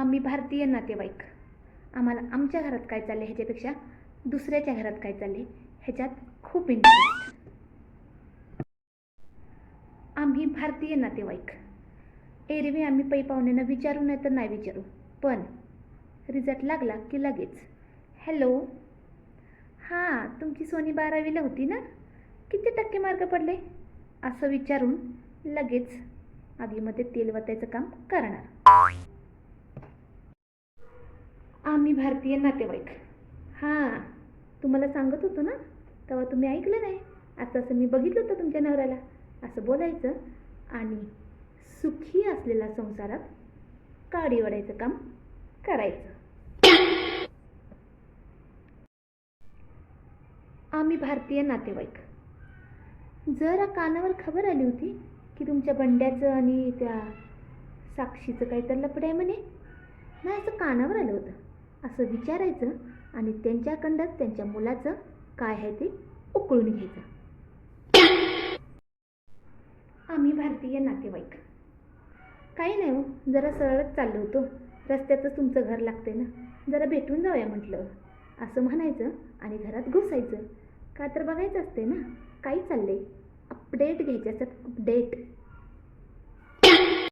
आम्ही भारतीय नातेवाईक. आम्हाला आमच्या घरात काय चाललं ह्याच्यापेक्षा दुसऱ्याच्या घरात काय चालले ह्याच्यात खूप इंटरेस्ट आम्ही भारतीय नातेवाईक. एरवी आम्ही पै पाहुण्यांना विचारू नाही तर नाही विचारू. पण रिझल्ट लागला की लगेच. हॅलो हां तुमची सोनी बारावीला होती ना? किती टक्के मार्क पडले? असं विचारून लगेच आगीमध्ये तेल वतायचं काम करणार. आम्ही भारतीय नातेवाईक. हां तुम्हाला सांगत होतो ना तेव्हा तुम्ही ऐकलं नाही. असं असं मी बघितलं होतं तुमच्या नवऱ्याला. असं बोलायचं आणि सुखी असलेला संसारात काडी वडायचं काम करायचं. आम्ही भारतीय नातेवाईक. जरा कानावर खबर आली होती की तुमच्या बंड्याचं आणि त्या साक्षीचं काही तर लपड आहे म्हणे. नाही असं कानावर आलं होतं. असं विचारायचं आणि त्यांच्याकडंच त्यांच्या मुलाचं काय आहे ते उकळून घ्यायचं. आम्ही भारतीय नातेवाईक. काही नाही हो जरा सरळच चाललो होतो. रस्त्यातच तुमचं घर लागते ना? जरा भेटून जाऊया म्हटलं. असं म्हणायचं आणि घरात घुसायचं. का तर बघायचं असते ना? काही चाललंय. अपडेट घ्यायचे असतात अपडेट